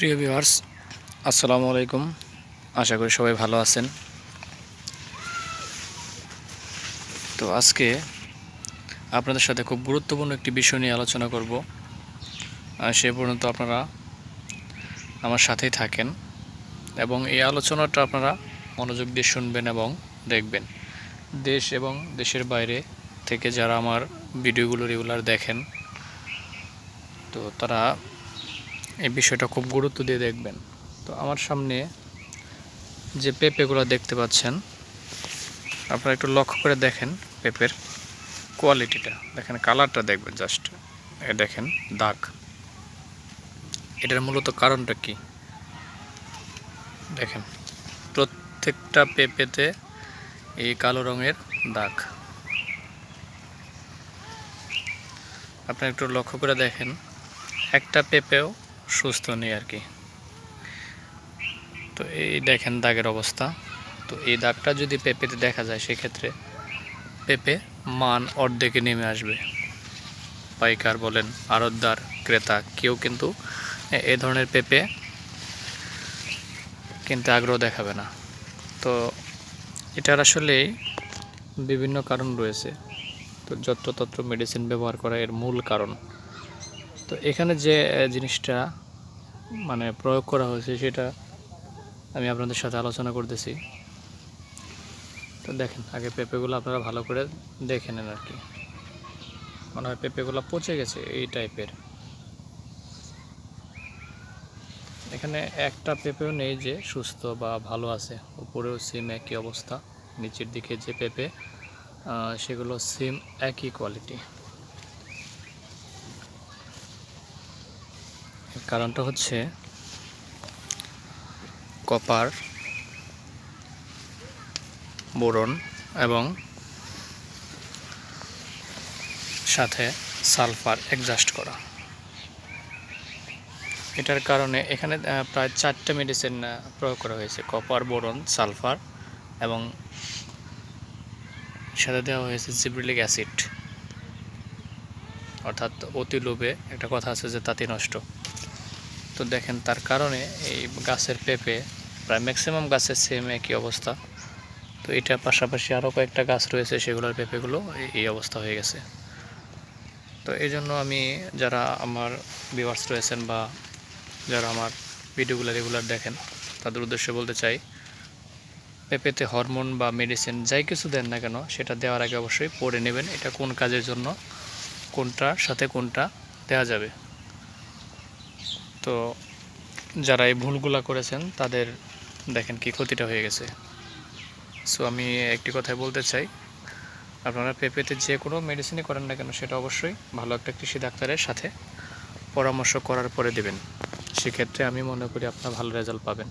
প্রিয় ভিউয়ার্স, আসসালামু আলাইকুম। আশা করি সবাই ভালো আছেন। তো আজকে আপনাদের সাথে খুব গুরুত্বপূর্ণ একটি বিষয় নিয়ে আলোচনা করব। সে পর্যন্ত আপনারা আমার সাথেই থাকেন এবং এই আলোচনাটা আপনারা মনোযোগ দিয়ে শুনবেন এবং দেখবেন। দেশ এবং দেশের বাইরে থেকে যারা আমার ভিডিওগুলো রেগুলার দেখেন, তো তারা এই বিষয়টা খুব গুরুত্ব দিয়ে দেখবেন। তো আমার সামনে যে পেঁপেগুলো দেখতে পাচ্ছেন, আপনারা একটু লক্ষ্য করে দেখেন পেঁপের কোয়ালিটিটা। দেখেন, কালারটা দেখবেন জাস্ট। এ দেখেন, দাগ। এটার মূলত কারণটা কি? দেখেন, প্রত্যেকটা পেঁপেতে এই কালো রঙের দাগ। আপনারা একটু লক্ষ্য করে দেখেন, একটা পেঁপেও সুস্থ নেই আর কি। তো এই দেখেন দাগের অবস্থা। তো এই দাগটা যদি পেঁপেতে দেখা যায়, সেক্ষেত্রে পেঁপে মান অর্ধেকে নেমে আসবে। পাইকার বলেন, আড়তদার, ক্রেতা, কেউ কিন্তু এ- ধরনের পেঁপে কিনতে আগ্রহ দেখাবে না। তো এটার আসলে বিভিন্ন কারণ রয়েছে। তো যত্রতত্র মেডিসিন ব্যবহার করা এর মূল কারণ। তো এখানে যে জিনিসটা মানে প্রয়োগ করা হয়েছে সেটা আমি আপনাদের সাথে আলোচনা করতেছি। তো দেখেন, আগে পেঁপেগুলো আপনারা ভালো করে দেখে নেন আর কি। মনে হয় পেঁপেগুলো পচে গেছে এই টাইপের। এখানে একটা পেঁপেও নেই যে সুস্থ বা ভালো আছে। উপরেও সিম একই অবস্থা, নিচের দিকে যে পেঁপে সেগুলো সিম একই কোয়ালিটি কারণটা হচ্ছে কপার, বোরন এবং সাথে সালফার অ্যাডজাস্ট করা। এটার কারণে এখানে প্রায় চারটে মেডিসিন প্রয়োগ করা হয়েছে। কপার, বোরন, সালফার এবং সাথে দেওয়া হয়েছে জিব্রিলিক অ্যাসিড। অর্থাৎ অতি লোভে একটা কথা আছে যে তাঁতি নষ্ট। তো দেখেন তার কারণে এই গাছের পেঁপে প্রায় ম্যাক্সিমাম গাছের সেম একই অবস্থা। তো এটার পাশাপাশি আরও কয়েকটা গাছ রয়েছে, সেগুলোর পেঁপেগুলো এই- এই অবস্থা হয়ে গেছে। তো এই জন্য আমি যারা আমার ভিউয়ার্স রয়েছেন বা যারা আমার ভিডিওগুলো রেগুলার দেখেন, তাদের উদ্দেশ্যে বলতে চাই, পেঁপেতে হরমোন বা মেডিসিন যাই কিছু দেন না কেন, সেটা দেওয়ার আগে অবশ্যই পড়ে নেবেন, এটা কোন কাজের জন্য, কোনটার সাথে কোনটা দেওয়া যাবে। তো যারা এই ভুলগুলা করেছেন, তাদের দেখেন কি ক্ষতিটা হয়ে গেছে। সো আমি একটি কথাই বলতে চাই, আপনারা পেঁপেতে যে কোনো মেডিসিনই করেন না কেন, সেটা অবশ্যই ভালো একটা কৃষি ডাক্তারের সাথে পরামর্শ করার পরে দেবেন। সেক্ষেত্রে আমি মনে করি আপনার ভালো রেজাল্ট পাবেন।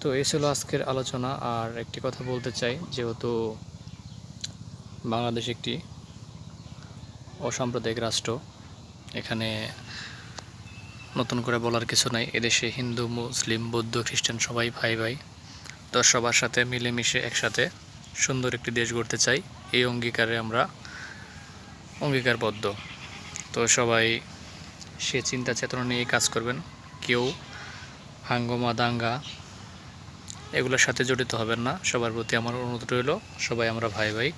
তো এই ছিল আজকের আলোচনা, আর একটি কথা বলতে চাই, যেহেতু বাংলাদেশ একটি অসাম্প্রদায়িক রাষ্ট্র, এখানে নতুন করে বলার কিছু নাই। এদেশে হিন্দু, মুসলিম, বৌদ্ধ, খ্রিস্টান সবাই ভাই ভাই। তো সবার সাথে মিলেমিশে একসাথে সুন্দর একটি দেশ গড়তে চাই। এই অঙ্গীকারে আমরা অঙ্গীকারবদ্ধ। তো সবাই সে চিন্তা চেতনা নিয়ে কাজ করবেন। কেউ হাঙ্গমা, দাঙ্গা এগুলোর সাথে জড়িত হবেন না। সবার প্রতি আমার অনুরোধ রইল, সবাই আমরা ভাই ভাই।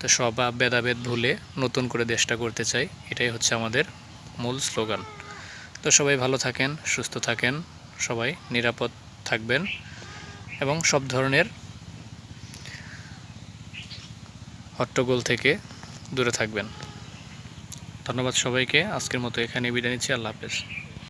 তো সবা ভেদাভেদ ভুলে নতুন করে দেশটা করতে চাই। এটাই হচ্ছে আমাদের মূল স্লোগান। তো সবাই ভালো থাকেন, সুস্থ থাকেন, সবাই নিরাপদ থাকবেন এবং সব ধরনের হট্টগোল থেকে দূরে থাকবেন। ধন্যবাদ সবাইকে, আজকের মতো এখানে বিদায় নিচ্ছি, আল্লাহ হাফেজ।